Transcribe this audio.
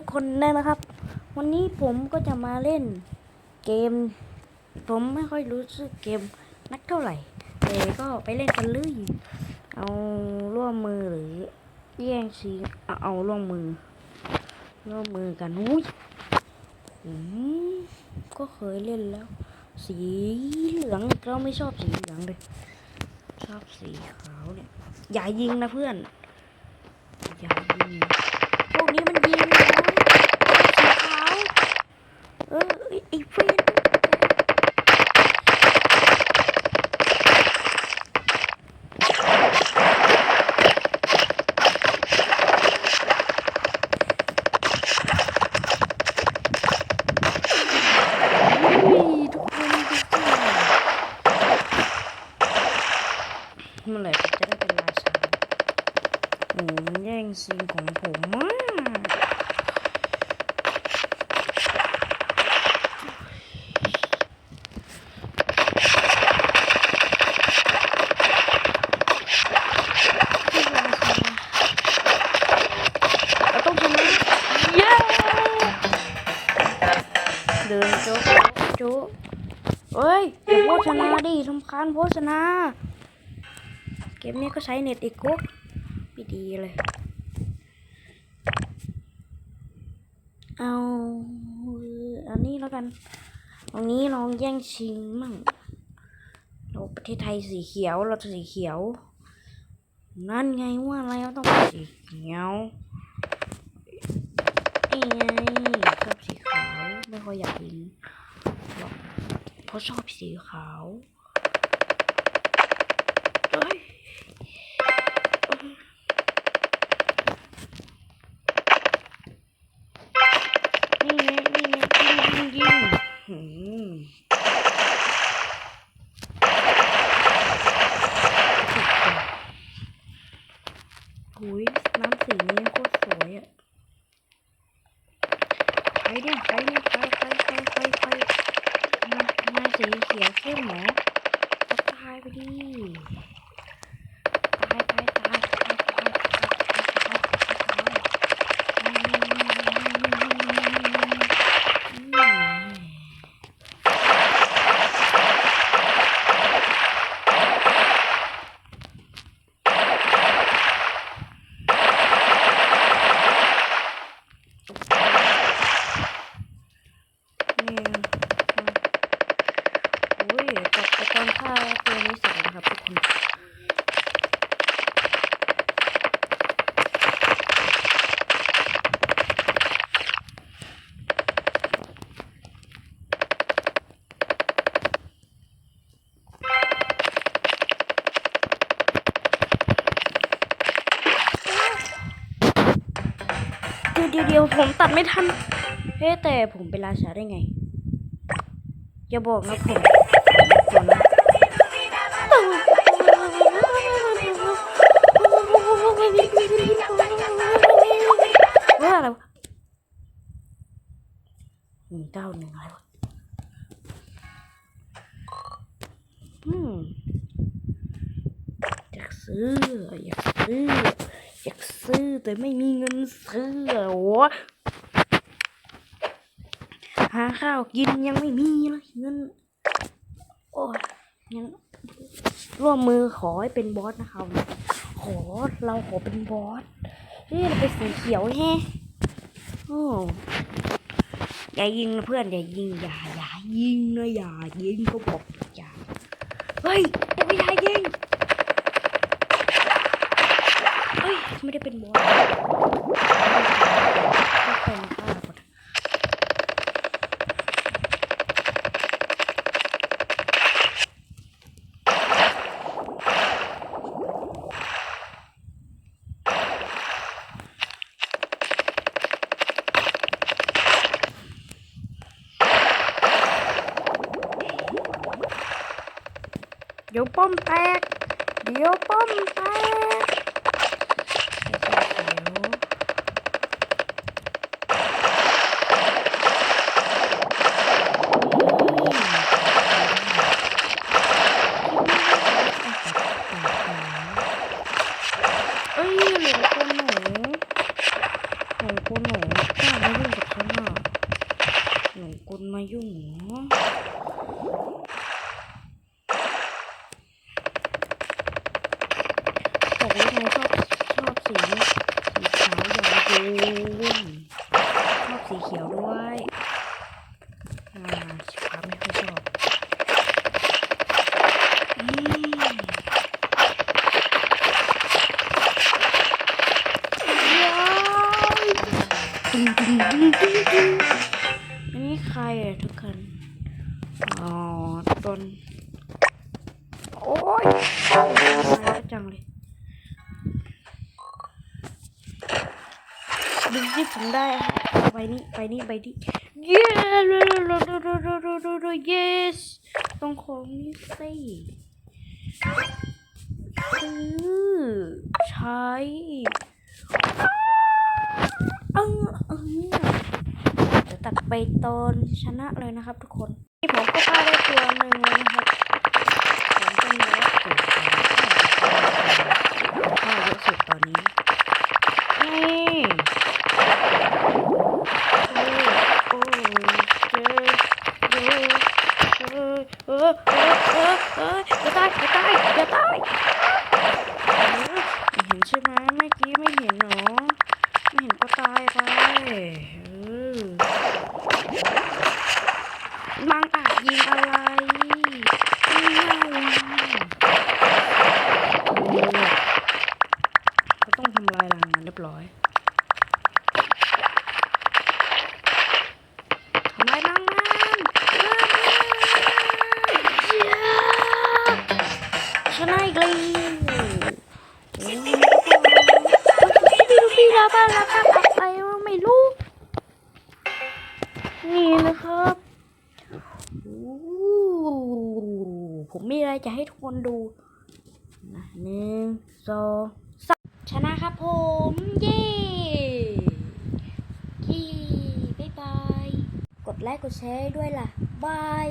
ทุกคนได้นะครับ วันนี้ผมก็จะมาเล่นเกม ผมไม่ค่อยรู้ชื่อเกมนักเท่าไหร่แต่ก็ไปเล่นกันเลยเอาร่วมมือหรือแย่งชิงเอาเอาร่วมมือ ร่วมมือกันอุ้ยผมก็เคยเล่นแล้ว สีเหลืองเราไม่ชอบสีเหลืองเลยชอบสีขาวเนี่ยอย่ายิงนะเพื่อนอย่ายิง พวกนี้มันยิงนะสีขาว เออไอ้ไอ้เฟรนอุ้ยทุกคนดูสิเมื่อไหร่ผมจะได้เป็นราชา โอ้มันแย่งซีนของผมมากเราต้องชนะเย้เดินโจ๊กโจ๊กเอ้ยโฆษณาดิทำคาญโฆษณา เกมนี้ก็ใช้เน็ตอีกกุ๊ก ไม่ดีเลย เอาอันนี้แล้วกัน ตรงนี้ลองแย่งชิงมั่ง เราประเทศไทยสีเขียว เราสีเขียว นั่นไงว่าอะไรเราต้องสีเขียวนี่ไงชอบสีขาว ไม่ค่อยอยากยิงหรอกเพราะชอบสีขาวเฮ้ย นี่ไงนี่ไงยิงยิงยิงหืมหุยน้ำสีนี้โคตรสวยอะไปดิไปดิไปไปไปไปไปมามา สีเขียวเข้มเหรอก็ตายไปดิ ดี๋ยวเดี๋ยวเดี๋ยวผมตัดไม่ทัน เฮ้แต่ผมเป็นราชาได้ไง อย่าบอกนะผมผมว่าอะไรหนึ่งเก้าหนึ่งอะไรวะอืมอยากซื้ออยากซื้อ ซื้อแต่ไม่มีเงินซื้อโอ้หาข้าวกินยังไม่มีเลยเงินโอ้ยงั้นร่วมมือขอให้เป็นบอสนะครับขอเราขอเป็นบอสเฮ้ยเราเป็นสีเขียวแฮะโอ้อย่ายิงนะเพื่อนอย่ายิงอย่าอย่ายิงนะอย่ายิงก็บอกอย่าเฮ้ยอย่าไปอย่ายิงเฮ้ย ไม่ได้เป็นบอสก็เป็นฆ่าก่อนเดี๋ยวป้อมแตก เดี๋ยวป้อมแตกเอ้ยเหลือคนหนูหนูคนหนูฆ่าไม่ มายุ่งเหรอบอกว่าเราชอบชอบสีสีขาวอย่างเดียวชอบสีเขียวด้วยอ่าสีขาวไม่ค่อยชอบอืมว้าวตึงตึงตึงตึงตึงอันนี้ใครอะ ทุกคนอ๋อต้น โอ้ยมาจังเลยดูที่ผมได้ไปนี่ไปนี่ไปนี่ yes yes ต้องของนี่สิซื้อใช้เออเออ ตัดไปตอนชนะเลยนะครับทุกคนนี่ผมก็ฆ่าได้ตัวหนึ่งแล้วนะครับ ผมเป็นเยอะสุดฆ่าเยอะสุดตอนนี้ นี่โอ้ยเจอเจอเจอเออเออเออเออจะตายจะตายจะตายไม่เห็นใช่ไหมเมื่อกี้ไม่เห็นหรอไม่เห็นก็ตายไปเออมังอาจยิงอะไรไม่น่าเลยโอ้ก็ต้องทำลายรังมันเรียบร้อยทำลายรังมันชนะอีกเลยโอ้ยดูดีลาบ้าลาบ้าอะไรวะไม่รู้นี่นะครับโอ้ผมมีอะไรจะให้ทุกคนดูนะหนึ่งสอง นะครับผม เย้ที่บ๊ายบาย กดไลค์กดแชร์ด้วยล่ะ บาย